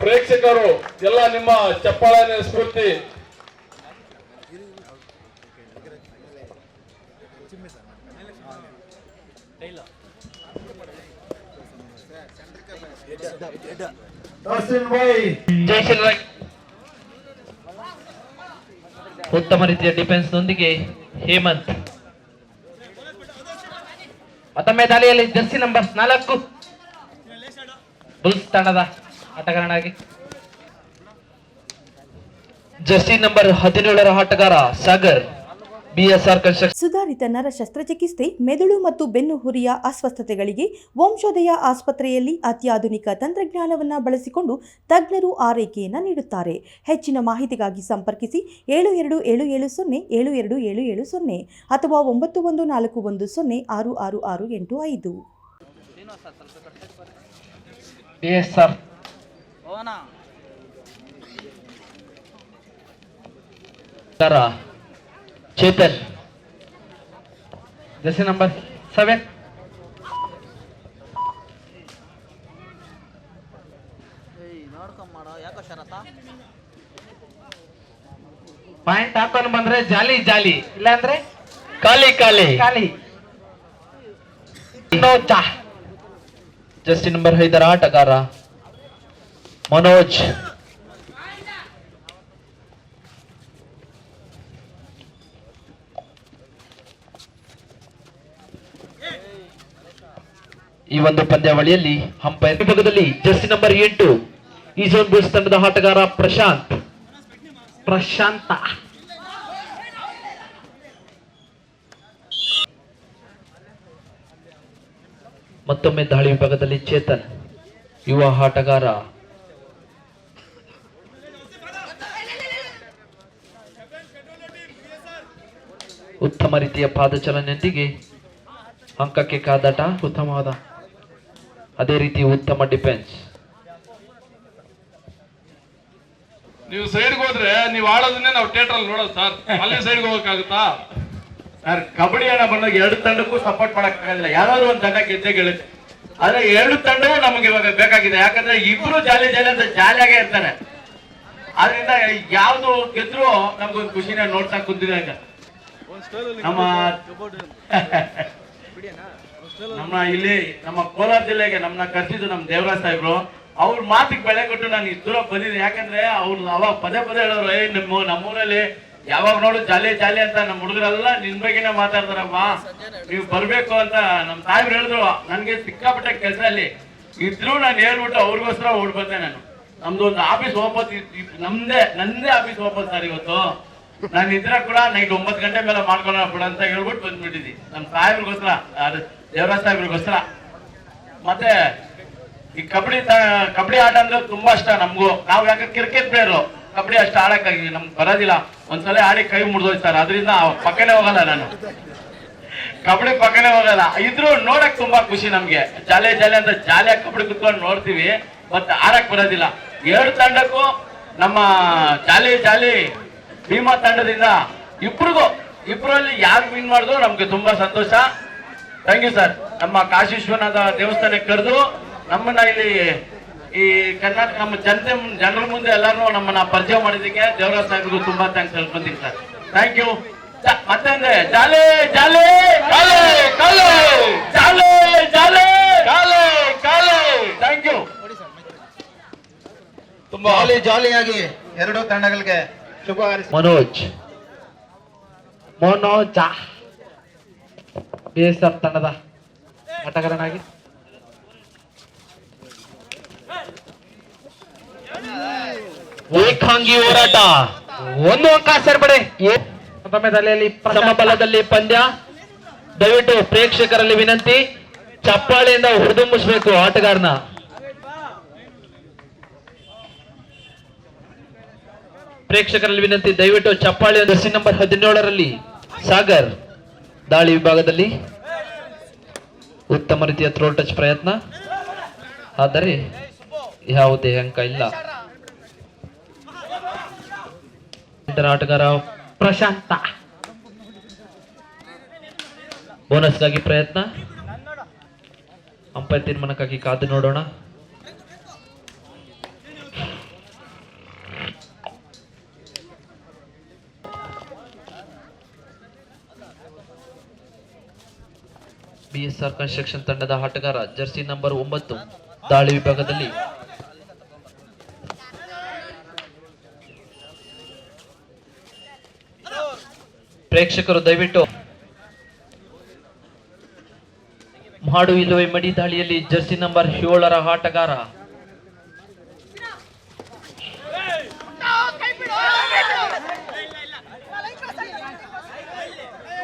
ಪ್ರೇಕ್ಷಕರು, ಎಲ್ಲ ನಿಮ್ಮ ಚಪ್ಪಾಳೆ ಸ್ಫೂರ್ತಿ ಉತ್ತಮ ರೀತಿಯ ಡಿಫೆನ್ಸ್ ನೊಂದಿಗೆ ಹೇಮಂತ್. ಮತ್ತೊಮ್ಮೆ ದಾಳಿಯಲ್ಲಿ ಜರ್ಸಿ ನಂಬರ್ ನಾಲ್ಕು. ಬುಲ್ಸ್ ತಂಡದ ಆಟಗಾರನಾಗಿ. ಜರ್ಸಿ ನಂಬರ್ ಹದಿನೇಳರ ಆಟಗಾರ ಸಾಗರ್ ಬಿಎಸ್ಆರ್ ಕನ್ಸ್ಟ್ರಕ್ಷನ್. ಸುಧಾರಿತ ನರ ಶಸ್ತ್ರಚಿಕಿತ್ಸೆ ಮೆದುಳು ಮತ್ತು ಬೆನ್ನುಹುರಿಯ ಅಸ್ವಸ್ಥತೆಗಳಿಗೆ ವಂಶೋದಯ ಆಸ್ಪತ್ರೆಯಲ್ಲಿ ಅತ್ಯಾಧುನಿಕ ತಂತ್ರಜ್ಞಾನವನ್ನು ಬಳಸಿಕೊಂಡು ತಜ್ಞರು ಆರೈಕೆಯನ್ನು ನೀಡುತ್ತಾರೆ. ಹೆಚ್ಚಿನ ಮಾಹಿತಿಗಾಗಿ ಸಂಪರ್ಕಿಸಿ ಏಳು ಎರಡು ಏಳು ಏಳು ಸೊನ್ನೆ ಏಳು ಎರಡು ಏಳು ಏಳು ಸೊನ್ನೆ ಅಥವಾ ಒಂಬತ್ತು ಒಂದು ನಾಲ್ಕು ಒಂದು ಸೊನ್ನೆ ಆರು ಆರು ಆರು ಎಂಟು ಐದು. ಚೇತನ್. ಜಸಿ ನಂಬರ್ ಸೆವೆನ್. ಪಾಯಿಂಟ್ ಹಾಕೊಂಡು ಬಂದ್ರೆ ಜಾಲಿ ಜಾಲಿ. ಇಲ್ಲಾಂದ್ರೆ ಖಾಲಿ ಖಾಲಿ. ಖಾಲಿ. ಚಾ. ಜರ್ಸಿ ನಂಬರ್ ಐದರ ಆಟಗಾರ. ಮನೋಜ್. ಈ ಒಂದು ಪಂದ್ಯಾವಳಿಯಲ್ಲಿ ಅಂಪೈರ್ ವಿಭಾಗದಲ್ಲಿ ಜರ್ಸಿ ನಂಬರ್ ಎಂಟು ಈಜೋನ್ ಬುಲ್ಸ್ ತಂಡದ ಆಟಗಾರ ಪ್ರಶಾಂತ್. ಪ್ರಶಾಂತ. ಮತ್ತೊಮ್ಮೆ ದಾಳಿ ವಿಭಾಗದಲ್ಲಿ ಚೇತನ್, ಯುವ ಆಟಗಾರ ಉತ್ತಮ ರೀತಿಯ ಪಾದಚಲನೆಯೊಂದಿಗೆ ಅಂಕಕ್ಕೆ ಕಾದಾಟ ಉತ್ತಮವಾದ. ಅದೇ ರೀತಿ ಉತ್ತಮ ಡಿಫೆನ್ಸ್. ನೀವು ಸೈಡ್ಗೆ ಹೋದ್ರೆ ನೀವು ಆಡೋದನ್ನೇ ನಾವು ಥಿಯೇಟರ್ ಅಲ್ಲಿ ನೋಡೋದು ಸರ್ ಅಲ್ಲಿ ಸೈಡ್ಗೆ ಹೋಗಕ್ಕಾಗುತ್ತಾ? ಸರ್ ಕಬಡ್ಡಿ ಅಣ್ಣ ಬಂದಾಗ ಎರಡು ತಂಡಕ್ಕೂ ಸಪೋರ್ಟ್ ಮಾಡಕ್ಕಾಗಲಿಲ್ಲ ಯಾರಾದ್ರೂ ಒಂದು ತಂಡ ಗೆದ್ದೇ ಗೆಲ್ಲುತ್ತೆ ಆದ್ರೆ ಎರಡು ತಂಡವೂ ನಮಗೆ ಇವಾಗ ಬೇಕಾಗಿದೆ. ಯಾಕಂದ್ರೆ ಇಬ್ರು ಜಾಲಿ ಜಾಲಿ ಅಂತ ಜಾಲಿಯಾಗೆ ಇರ್ತಾರೆ. ಆದ್ರಿಂದ ಯಾವ್ದು ಗೆದ್ರು ನಮ್ಗೊಂದು ಖುಷಿನ ನೋಡ್ತಾ ಕುಂತಿದಾಗ ನಮ್ಮ ನಮ್ಮ ಇಲ್ಲಿ ನಮ್ಮ ಕೋಲಾರ ಜಿಲ್ಲೆಗೆ ನಮ್ಮನ್ನ ಕರೆಸಿದ್ದು ನಮ್ಮ ದೇವರಾಜ್ ಸಾಹೇಬ್ರು. ಅವ್ರ ಮಾತಿಗೆ ಬೆಲೆ ಕೊಟ್ಟು ನಾನು ಇಷ್ಟು ದೂರ ಬಂದಿದ್ದೀನಿ. ಯಾಕಂದ್ರೆ ಅವ್ರು ಅವಾಗ ಪದೇ ಪದೇ ಹೇಳೋರು ಏ ನಿಮ್ಮ ನಮ್ಮೂರಲ್ಲಿ ಯಾವಾಗ ನೋಡು ಜಾಲಿ ಜಾಲಿ ಅಂತ ನಮ್ಮ ಹುಡುಗರೆಲ್ಲ ನಿನ್ ಬಗ್ಗೆನೇ ಮಾತಾಡ್ತಾರಮ್ಮ ನೀವು ಬರ್ಬೇಕು ಅಂತ ನಮ್ಮ ಸಾಹೇಬ್ರು ಹೇಳಿದ್ರು. ನನ್ಗೆ ಸಿಕ್ಕಾಪಟ್ಟೆ ಕೆಲಸ ಅಲ್ಲಿ. ಇದ್ರು ನಾನು ಹೇಳ್ಬಿಟ್ಟು ಅವ್ರಿಗೋಸ್ಕರ ಓಡ್ ಬಂದೆ ನಾನು. ನಮ್ದು ಒಂದು ಆಫೀಸ್ ಓಪನ್ ನಮ್ದೇ ನಂದೇ ಆಫೀಸ್ ಓಪನ್ ಸರ್ ಇವತ್ತು. ನಾನು ಇದ್ರೆ ಕೂಡ ನೈಟ್ ಒಂಬತ್ತು ಗಂಟೆ ಮೇಲೆ ಮಾಡ್ಕೊಳ್ಳೋಣ ಬಿಡ ಅಂತ ಹೇಳ್ಬಿಟ್ಟು ಬಂದ್ಬಿಟ್ಟಿದ್ವಿ ನಮ್ಮ ಸಾಹೇಬ್ರಿಗೋಸ್ಕರ ದೇವರಾಜ್ ಸಾಹೇಬ್ರಿಗೋಸ್ಕರ. ಮತ್ತೆ ಈ ಕಬಡ್ಡಿ ಕಬಡ್ಡಿ ಆಟ ಅಂದ್ರೆ ತುಂಬಾ ಇಷ್ಟ ನಮಗೂ. ನಾವು ಯಾಕೆ ಕ್ರಿಕೆಟ್ ಪ್ಲೇಯರು ಕಬಡ್ಡಿ ಅಷ್ಟು ಆಡಕ್ಕಾಗಿ ನಮ್ಗೆ ಬರೋದಿಲ್ಲ. ಒಂದ್ಸಲ ಆಡಿ ಕೈ ಮುರಿದೋಯ್ತು ಸರ್, ಅದರಿಂದ ಪಕ್ಕನೆ ಹೋಗಲ್ಲ ನಾನು. ಕಬಡ್ಡಿ ಪಕ್ಕನೆ ಹೋಗಲ್ಲ. ಇದ್ರು ನೋಡಕ್ ತುಂಬಾ ಖುಷಿ ನಮ್ಗೆ. ಜಾಲೆ ಜಾಲೆ ಅಂತ ಜಾಲಿಯಾಗಿ ಕಬಡ್ಡಿ ಕುತ್ಕೊಂಡು ನೋಡ್ತೀವಿ ಮತ್ತೆ ಆಡಕ್ ಬರೋದಿಲ್ಲ. ಎರಡು ತಂಡಕ್ಕೂ ನಮ್ಮ ಜಾಲಿ ಜಾಲಿ ಭೀಮಾ ತಂಡದಿಂದ ಇಬ್ರಿಗೂ ಇಬ್ಬರಲ್ಲಿ ಯಾರು ವಿನ್ ಮಾಡಿದ್ರು ನಮ್ಗೆ ತುಂಬಾ ಸಂತೋಷ. ಥ್ಯಾಂಕ್ ಯು ಸರ್ ನಮ್ಮ ಕಾಶಿ ವಿಶ್ವನಾಥ ದೇವಸ್ಥಾನಕ್ಕೆ ಕರೆದು ನಮ್ಮನ್ನ ಇಲ್ಲಿ ಈ ಕರ್ನಾಟಕ ನಮ್ಮ ಜನತೆ ಜನರ ಮುಂದೆ ಎಲ್ಲಾರು ನಮ್ಮನ್ನ ಪರಿಚಯ ಮಾಡಿದ್ದಕ್ಕೆ ದೇವರಾಜ್ ಸಾಹೇಬ್ರಿಗೂ ತುಂಬಾ ಥ್ಯಾಂಕ್ಸ್ ಹೇಳ್ಕೊಂತೀನಿ ಸರ್ ಥ್ಯಾಂಕ್ ಯು ಮತ್ತೆ ಅಂದ್ರೆ ಜಾಲೆ ಜಾಲೆ ಕಾಲೆ ಕಾಲೆ ಜಾಲೆ ಜಾಲೆ ಕಾಲೆ ಕಾಲೆ. ಥ್ಯಾಂಕ್ ಯು ತುಂಬಾ ಜಾಲಿ ಜಾಲಿಯಾಗಿ ಎರಡು ತಂಡಗಳಿಗೆ ಮನೋಜ್. ಮನೋಜ. ಬಿಎಸ್ಆರ್ ತಂಡದ ಆಟಗಾರನಾಗಿ. ಏಕಾಂಗಿ ಹೋರಾಟ. ಒಂದು ಅಂಕ ಸೇರ್ಪಡೆ. ತಲೆಯಲ್ಲಿ ಸಮಬಲದಲ್ಲಿ ಪಂದ್ಯ. ದಯವಿಟ್ಟು ಪ್ರೇಕ್ಷಕರಲ್ಲಿ ವಿನಂತಿ. ಚಪ್ಪಾಳೆಯಿಂದ ಹುರಿದುಂಬಿಸಬೇಕು ಆಟಗಾರನ. ಪ್ರೇಕ್ಷಕರಲ್ಲಿ ವಿನಂತಿ, ದಯವಿಟ್ಟು ಚಪ್ಪಾಳಿ ದರ್ಶಿ ನಂಬರ್ ಹದಿನೇಳರಲ್ಲಿ, ಸಾಗರ್, ದಾಳಿ ವಿಭಾಗದಲ್ಲಿ. ಉತ್ತಮ ರೀತಿಯ ಥ್ರೋ ಟಚ್ ಪ್ರಯತ್ನ. ಆದರೆ ಯಾವುದೇ ಅಂಕ ಇಲ್ಲ. ಆಟಗಾರ ಪ್ರಶಾಂತ. ಬೋನಸ್ಗಾಗಿ ಪ್ರಯತ್ನ. ಅಂಪೈರ್ ತೀರ್ಮಾನಕ್ಕಾಗಿ ಕಾದು ನೋಡೋಣ. ಬಿಎಸ್ಆರ್ ಕನ್ಸ್ಟ್ರಕ್ಷನ್ ತಂಡದ ಆಟಗಾರ ಜರ್ಸಿ ನಂಬರ್ ಒಂಬತ್ತು, ದಾಳಿ ವಿಭಾಗದಲ್ಲಿ. ಪ್ರೇಕ್ಷಕರು ದಯವಿಟ್ಟು ಮಾಡು ಇಲ್ಲವೇ ಮಡಿ ದಾಳಿಯಲ್ಲಿ ಜರ್ಸಿ ನಂಬರ್ ಏಳರ ಆಟಗಾರ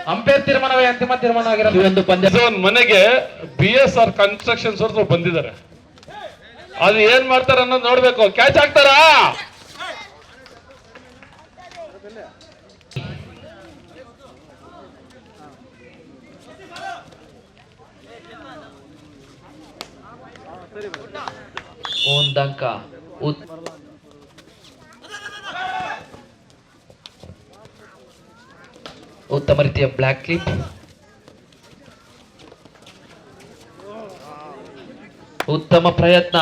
ಅಂಪೇರ್ ತೀರ್ಮಾನವೇ ಅಂತಿಮ ತೀರ್ಮಾನ ಆಗಿರೋದು. ಒಂದು ಪಂದ್ಯ ಒಂದು ಮನೆಗೆ ಬಿ ಎಸ್ ಆರ್ ಕನ್ಸ್ಟ್ರಕ್ಷನ್ಸ್ ಅವ್ರು ಬಂದಿದ್ದಾರೆ. ಅದು ಏನ್ ಮಾಡ್ತಾರ ಅನ್ನೋದು ನೋಡ್ಬೇಕು. ಕ್ಯಾಚ್ ಹಾಕ್ತಾರಾ ಒಂದಂಕ ಉತ್- ಉತ್ತಮ ರೀತಿಯ ಬ್ಲ್ಯಾಕ್ ಕ್ಲಿಪ್ ಉತ್ತಮ ಪ್ರಯತ್ನ.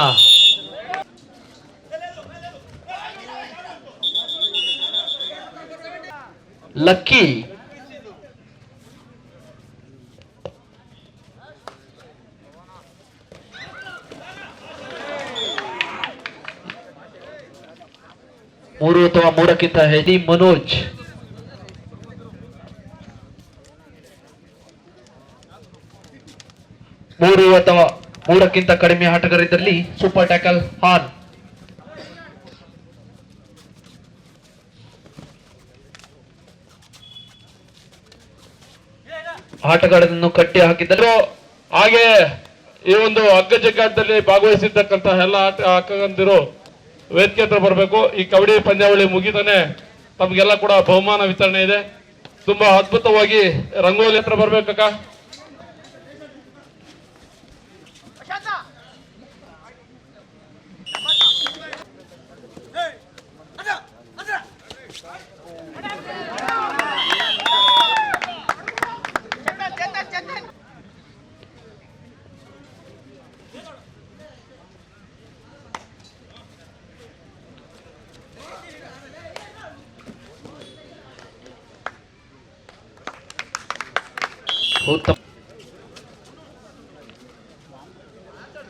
ಲಕ್ಕಿ. ಮೂರು ಅಥವಾ ಮೂರಕ್ಕಿಂತ ಹೆಡಿ ಮನೋಜ್. ಮೂರು ಅಥವಾ ಮೂರಕ್ಕಿಂತ ಕಡಿಮೆ ಆಟಗಾರರಿದ್ದಲ್ಲಿ ಸೂಪರ್ ಟ್ಯಾಕಲ್ ಹಾನ್ ಆಟಗಾರರನ್ನು ಕಟ್ಟಿ ಹಾಕಿದ್ದರು. ಹಾಗೆ ಈ ಒಂದು ಅಗ್ಗ ಜಗ್ಗಾಟದಲ್ಲಿ ಭಾಗವಹಿಸಿರ್ತಕ್ಕಂತಹ ಎಲ್ಲ ಆಟ ಹಾಕಂದಿರು ವೇದಿಕೆ ಹತ್ರ ಬರಬೇಕು. ಈ ಕಬಡ್ಡಿ ಪಂದ್ಯಾವಳಿ ಮುಗಿತಾನೆ ತಮಗೆಲ್ಲ ಕೂಡ ಬಹುಮಾನ ವಿತರಣೆ ಇದೆ. ತುಂಬಾ ಅದ್ಭುತವಾಗಿ ರಂಗೋಲಿ ಹತ್ರ ಬರ್ಬೇಕಕ್ಕ ಉತ್ತಮ.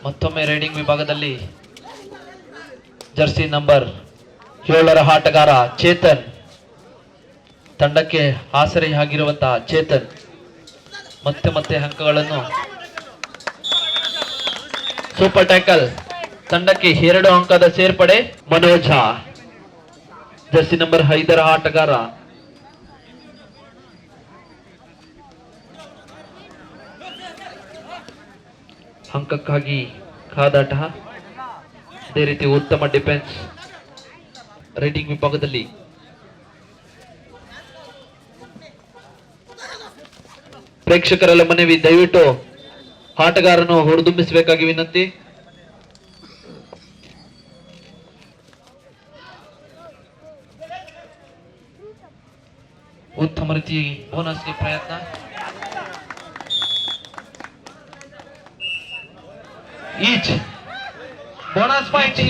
ಮತ್ತೊಮ್ಮೆ ರೈಡಿಂಗ್ ವಿಭಾಗದಲ್ಲಿ ಜರ್ಸಿ ನಂಬರ್ ಏಳರ ಆಟಗಾರ ಚೇತನ್. ತಂಡಕ್ಕೆ ಆಸರೆಯಾಗಿರುವಂತಹ ಚೇತನ್ ಮತ್ತೆ ಮತ್ತೆ ಅಂಕಗಳನ್ನು ಸೂಪರ್ ಟ್ಯಾಕಲ್ ತಂಡಕ್ಕೆ ಎರಡು ಅಂಕದ ಸೇರ್ಪಡೆ ಮನೋಜ. ಜರ್ಸಿ ನಂಬರ್ ಐದರ ಆಟಗಾರ. ಅಂಕಕ್ಕಾಗಿ ಕಾದಾಟ. ಅದೇ ರೀತಿ ಉತ್ತಮ ಡಿಫೆನ್ಸ್ ರೈಟಿಂಗ್ ವಿಭಾಗದಲ್ಲಿ ಪ್ರೇಕ್ಷಕರೆಲ್ಲ ಮನವಿ ದಯವಿಟ್ಟು ಆಟಗಾರನು ಹೊರದುಂಬಿಸಬೇಕಾಗಿ ವಿನಂತಿ. ಉತ್ತಮ ರೀತಿ ಬೋನಸ್ಗೆ ಪ್ರಯತ್ನ. Each bonus point